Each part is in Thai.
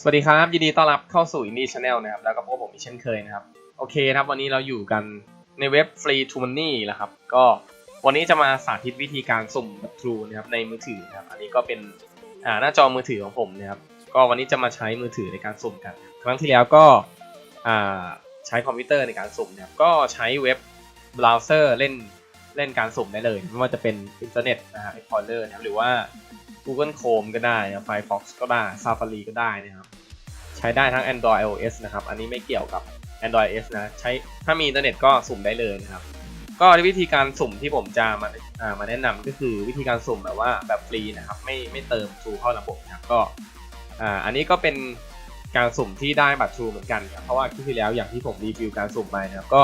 สวัสดีครับ ยินดีต้อนรับเข้าสู่ Indie Channel นะครับ แล้วก็พบผมอีกเช่นเคยนะครับ โอเคนะครับ วันนี้เราอยู่กันในเว็บ Free to Money นะครับ ก็วันนี้จะมาสาธิตวิธีการสุ่มแบบ True นะครับในมือถือนะครับ อันนี้ก็เป็นอ่าหน้าจอมือถือของผมนะครับ ก็วันนี้จะมาใช้มือถือในการสุ่มกัน ครั้งที่แล้วก็อ่าใช้คอมพิวเตอร์ในการสุ่มนะครับ ก็ใช้เว็บเบราว์เซอร์เล่น เล่นการสุ่มได้เลย ไม่ว่าจะเป็นอินเทอร์เน็ตนะฮะ Explorer นะครับหรือว่า Google Chrome ก็ได้นะ Firefox ก็ได้ Safari ก็ได้นะครับ ใช้ได้ทั้ง Android iOS นะครับ อันนี้ไม่เกี่ยวกับ Android S นะ ใช้ถ้ามีอินเทอร์เน็ตก็สุ่มได้เลยนะครับ ก็วิธีการสุ่มที่ผมจะมาามาแนะนำก็คือวิธีการสุ่มแบบว่าแบบฟรีนะครับ ไม่ไม่เติม True เข้าระบบนะครับก็อ่าอันนี้ก็เป็นการสุ่มที่ได้บัตร True เหมือนกันครับเพราะว่าคลิปที่แล้วอย่างที่ผมรีวิวการสุ่มไปนะครับก็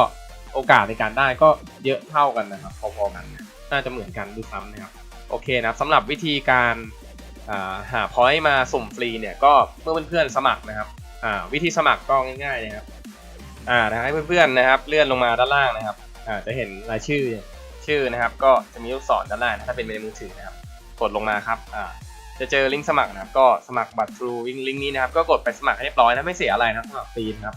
โอกาสในการได้ก็เยอะเท่ากันนะครับ พอๆกัน น่าจะเหมือนกันด้วยซ้ำนะครับ โอเคนะครับสำหรับวิธีการาหาพอยต์มาสุ่มฟรีเนี่ยก็เมื่อเพื่อนๆสมัครนะครับวิธีสมัครก็ง่ายๆนะครับอ่าให้เพื่อนๆนะครับ เลื่อนลงมาด้านล่างนะครับอ่าจะเห็นรายชื่อชื่อนะครับ ก็จะมีลูกศรด้านล่างถ้าเป็นในมือถือนะครับ กดลงมาครับอ่าจะเจอลิงก์สมัครนะครับ ก็สมัครบัตร True ลิงก์นี้นะครับก็กดไปสมัครให้เรียบร้อยนะไม่เสียอะไรนะสมัครฟรีนะครับ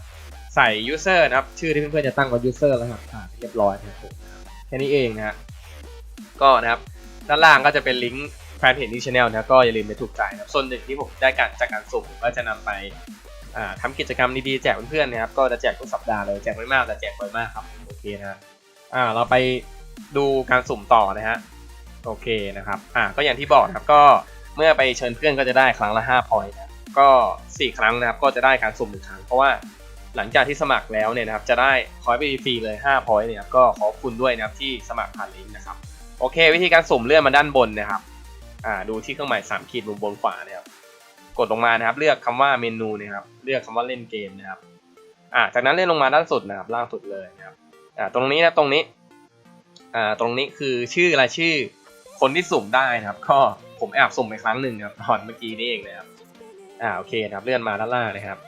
ใส่ user นะครับ ชื่อที่เพื่อนๆจะตั้งว่า user แล้วครับเรียบร้อยนะครับผมแค่นี้เองนะฮะก็นะครับด้านล่างก็จะเป็นลิงก์แฟนเพจนี้ช anel นะก็อย่าลืมไปถูกใจนะครับส่วนหนึ่งที่ผมได้การจากการสุ่มก็จะนำไปอ่าทำกิจกรรมดีๆแจกเพื่อนๆนะครับก็จะแจกทุกสัปดาห์เลยแจกไม่มากแต่แจกบ่อยมากครับโอเคนะอ่าเราไปดูการสุ่มต่อนะฮะโอเคนะครับอ่าก็อย่างที่บอกนะครับก็เมื่อไปเชิญเพื่อนก็จะได้ครั้งละ5พอยต์นะก็ 4 ครั้งนะครับก็จะได้การสุ่มหนึ่งครั้งเพราะว่า หลังจากที่สมัครแล้วเนี่ยนะครับจะได้พอยต์ไปฟรีเลย5พอยต์เนี่ยก็ขอบคุณด้วยนะครับที่สมัครผ่านลิงก์นะครับโอเค วิธีการสุ่มเลื่อนมาด้านบนนะครับอ่าดูที่เครื่องหมายสามขีดมุมบนขวานะครับกดลงมานะครับ เลือกคำว่าเมนูนะครับเลือกคำว่าเล่นเกมนะครับอ่าจากนั้นเลื่อนลงมาด้านสุดนะครับล่างสุดเลยนะครับอ่าตรงนี้นะตรงนี้อ่าตรงนี้คือชื่อรายชื่อคนที่สุ่มได้นะครับ ก็ผมแอบสุ่มไปครั้งหนึ่งนะครับตอนเมื่อกี้นี่เองนะครับอ่าโอเคนะครับเลื่อนมาด้านล่างนะครับ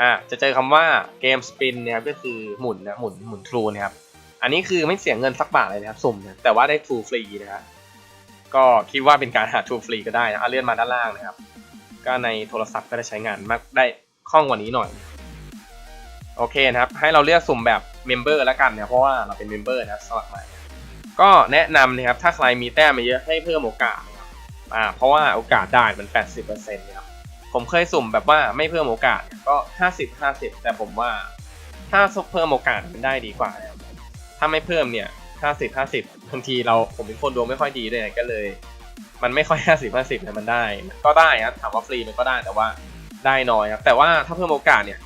อ่าจะเจอคำว่าเกมสปินนะครับก็คือหมุนนะหมุนหมุนทรูนะครับอันนี้คือไม่เสียเงินสักบาทเลยนะครับสุ่มนะแต่ว่าได้ True ฟรีนะครับก็คิดว่าเป็นการหา True ฟรีก็ได้นะเอาเลื่อนมาด้านล่างนะครับ ก็ในโทรศัพท์ก็จะใช้งานมากได้คล่องกว่านี้หน่อยโอเคนะครับ ให้เราเลือกสุ่มแบบเมมเบอร์แล้วกันนะเพราะว่าเราเป็นเมมเบอร์นะครับสมัครใหม่ก็แนะนำนะครับถ้าใครมีแต้มมาเยอะให้เพิ่มโอกาสนะครับอ่าเพราะว่าโอกาสได้มัน 80%นะครับ ผมเคยสุ่มแบบว่าไม่เพิ่มโอกาสเนี่ยก็50 50แต่ผมว่าถ้าเพิ่มโอกาสมันได้ดีกว่า ถ้าไม่เพิ่มเนี่ยห้าสิบห้าสิบบางทีเราผมเป็นคนดวงไม่ค่อยดีด้วยก็เลย มันไม่ค่อยห้าสิบห้าสิบนะมันได้ ก็ได้ครับถามว่าฟรีมันก็ได้แต่ว่าได้น้อยครับแต่ว่าถ้าเพิ่มโอกาสเนี่ย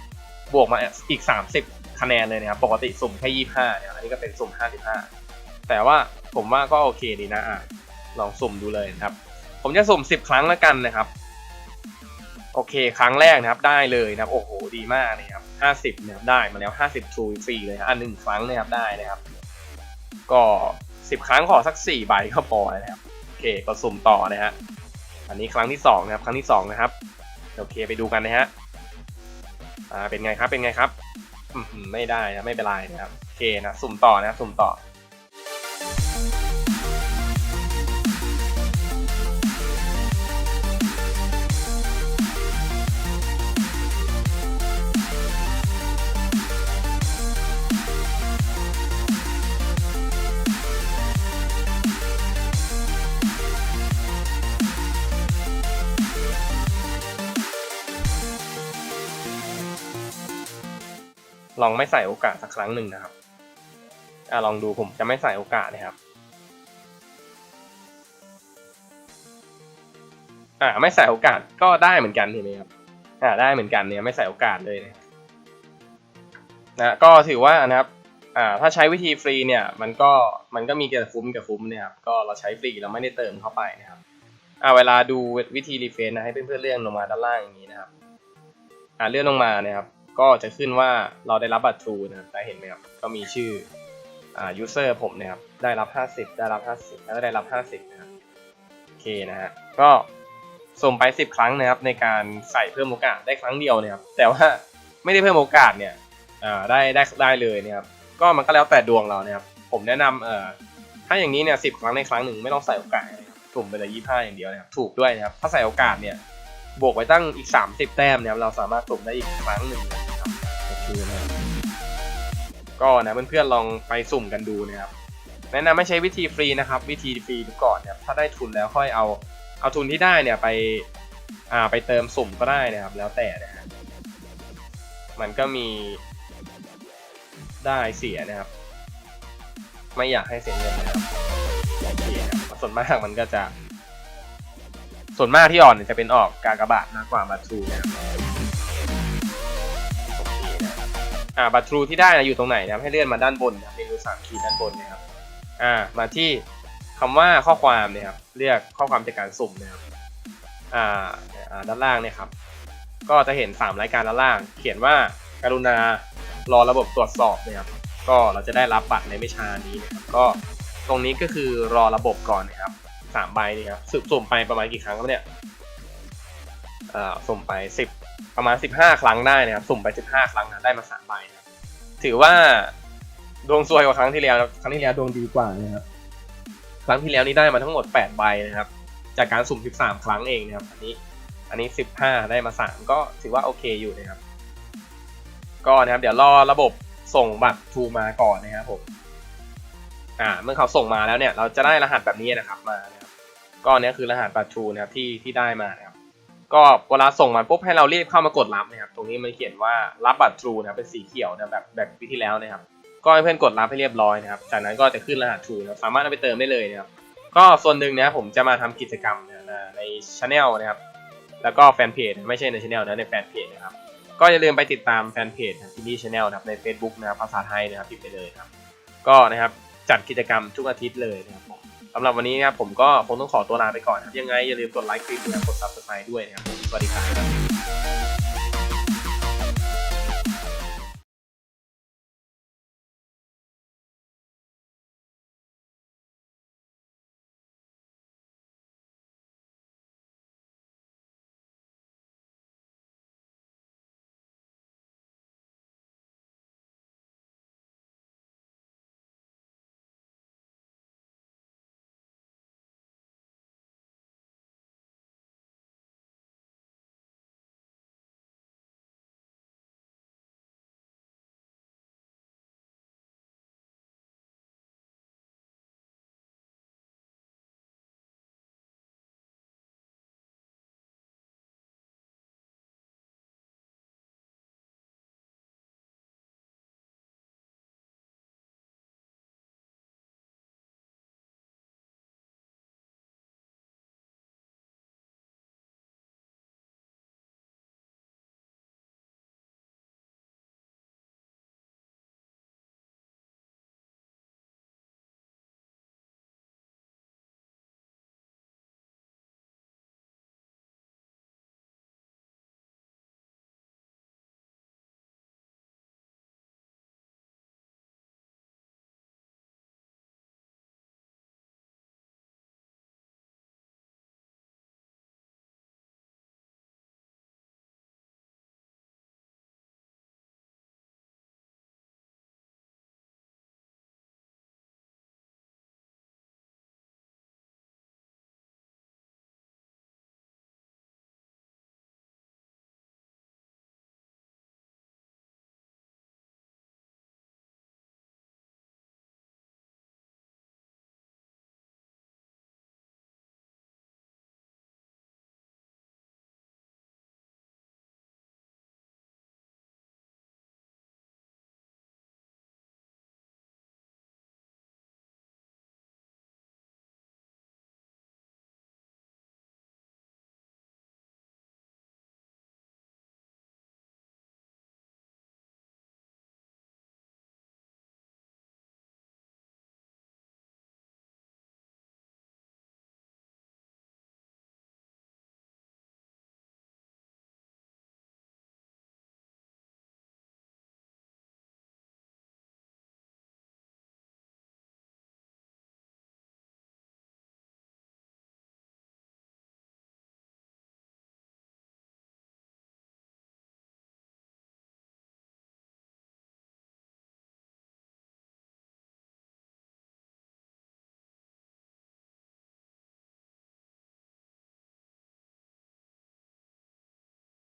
บวกมาอีกสามสิบคะแนนเลยนะครับ ปกติสุ่มแค่ยี่ห้าเนี่ยอันนี้ก็เป็นสุ่มห้าสิบห้าแต่ว่าผมว่าก็โอเคดีนะอะลองสุ่มดูเลยนะครับ ผมจะสุ่มสิบครั้งแล้วกันนะครับ โอเค ครั้งแรกนะครับได้เลยนะครับโอ้โหดีมากนะครับห้าสิบนะครับได้มาแล้วห้าสิบทรูฟรีเลยนะอันหนึ่งครั้งนะครับได้นะครับ ก็สิบครั้งขอสักสี่ใบก็พอนะครับโอเคก็สุ่มต่อนะฮะอันนี้ครั้งที่สองนะครับ ครั้งที่สองนะครับโอเคไปดูกันนะฮะอ่าเป็นไงครับเป็นไงครับไม่ได้นะไม่เป็นไรนะครับโอเคนะสุ่มต่อนะสุ่มต่อ ลองไม่ใส่โอกาสสักครั้งหนึ่งนะครับอ่าลองดูผมจะไม่ใส่โอกาสนะครับอ่าไม่ใส่โอกาสก็ได้เหมือนกันเห็นไหมครับอ่าได้เหมือนกันเนี่ยไม่ใส่โอกาสเลยนะนะก็ถือว่านะครับอ่าถ้าใช้วิธีฟรีเนี่ยมันก็มันก็มีแต่คุ้มกับคุ้มเนี่ยครับก็เราใช้ฟรีเราไม่ได้เติมเข้าไปนะครับอ่าเวลาดูวิธีรีเฟรชนะให้เพื่อนๆเลื่อนลงมาด้านล่างอย่างนี้นะครับอ่าเลื่อนลงมานะครับ ก็จะขึ้นว่าเราได้รับบัตร True นะครับได้เห็นไหมครับก็มีชื่ออ่า user ผมนะครับได้รับ 50 ได้รับ 50 แล้วก็ได้รับ 50 นะครับโอเคนะฮะก็ส่งไป 10 ครั้งนะครับในการใส่เพิ่มโอกาสได้ครั้งเดียวนะครับแต่ว่าไม่ได้เพิ่มโอกาสเนี่ยอ่าได้ได้ได้เลยนะครับก็มันก็แล้วแต่ดวงเรานะครับผมแนะนำเอ่อถ้าอย่างนี้เนี่ย10ครั้งในครั้งหนึ่งไม่ต้องใส่โอกาสสุ่มไปเลย25อย่างเดียวนะครับถูกด้วยนะครับถ้าใส่โอกาสเนี่ยบวกไว้ตั้งอีก 30 แต้มเนี่ยเราสามารถสุ่มได้อีกครั้งหนึ่ง ครับโอนะก็นะเพื่อนๆลองไปสุ่มกันดูนะครับแนะนำไม่ใช้วิธีฟรีนะครับ วิธีฟรีดูก่อนเนี่ยถ้าได้ทุนแล้วค่อยเอาเอาทุนที่ได้เนี่ยไปอ่าไปเติมสุ่มก็ได้นะครับ แล้วแต่นะฮะมันก็มีได้เสียนะครับ ไม่อยากให้เสียเงินนะครับเคครับส่วนมากมันก็จะ ส่วนมากที่อ่อนเนี่ยจะเป็นออกกากบาทมากกว่าบัตรทรูนะครับ อ่าบัตรทรูที่ได้นะอยู่ตรงไหนนะครับให้เลื่อนมาด้านบนนะครับเมนูสามขีดด้านบนนะครับอ่ามาที่คำว่าข้อความเนี่ยครับเรียกข้อความจากการสุ่มนะครับอ่าอ่าด้านล่างเนี่ยครับก็จะเห็น 3 รายการด้านล่าง เขียนว่าการุณารอระบบตรวจสอบนะครับก็เราจะได้รับบัตรในไม่ช้านี้นะครับก็ตรงนี้ก็คือรอระบบก่อนนะครับสามใบนี่ครับสุ่มไปประมาณกี่ครั้งครับเนี่ย สุ่มไปสิบประมาณสิบห้าครั้งได้นะครับ สุ่มไปสิบห้าครั้งนะได้มาสามใบนะถือว่าดวงซวยกว่าครั้งที่แล้วครั้งที่แล้วดวงดีกว่านะครับ ครั้งที่แล้วนี่ได้มาทั้งหมดแปดใบนะครับ จากการสุ่มสิบสามครั้งเองนะครับ อันนี้ อันนี้สิบห้าได้มาสามก็ถือว่าโอเคอยู่นะครับ ก็นะครับเดี๋ยวรอระบบส่งบัตรทูมาก่อนนะครับผม อ่า เมื่อเขาส่งมาแล้วเนี่ย เราจะได้รหัสแบบนี้นะครับมานะครับ ก็เนี้ยคือรหัสบัตรทูนะครับที่ที่ได้มานะครับ ก็เวลาส่งมาปุ๊บให้เรารีบเข้ามากดรับนะครับ ตรงนี้มันเขียนว่ารับบัตรทรูนะครับเป็นสีเขียวนะแบบแบบปีที่แล้วนะครับ ก็ให้เพื่อนกดรับให้เรียบร้อยนะครับ จากนั้นก็จะขึ้นรหัสทรูนะครับสามารถเอาไปเติมได้เลยนะครับ ก็ส่วนหนึ่งนะผมจะมาทำกิจกรรมนะในช anel นะครับ แล้วก็แฟนเพจไม่ใช่ในช anel นะในแฟนเพจนะครับ ก็อย่าลืมไปติดตามแฟนเพจที่นี่ช anel นะครับใน Facebook นะครับภาษาไทยนะครับพิมพ์ไปเลยครับ ก็นะครับจัดกิจกรรมทุกอาทิตย์เลยนะครับ สำหรับวันนี้นะครับผมก็คงต้องขอตัวลาไปก่อนครับยังไงอย่าลืมกดไลค์คลิปนะครับกด subscribe ด้วยนะครับสวัสดีครับ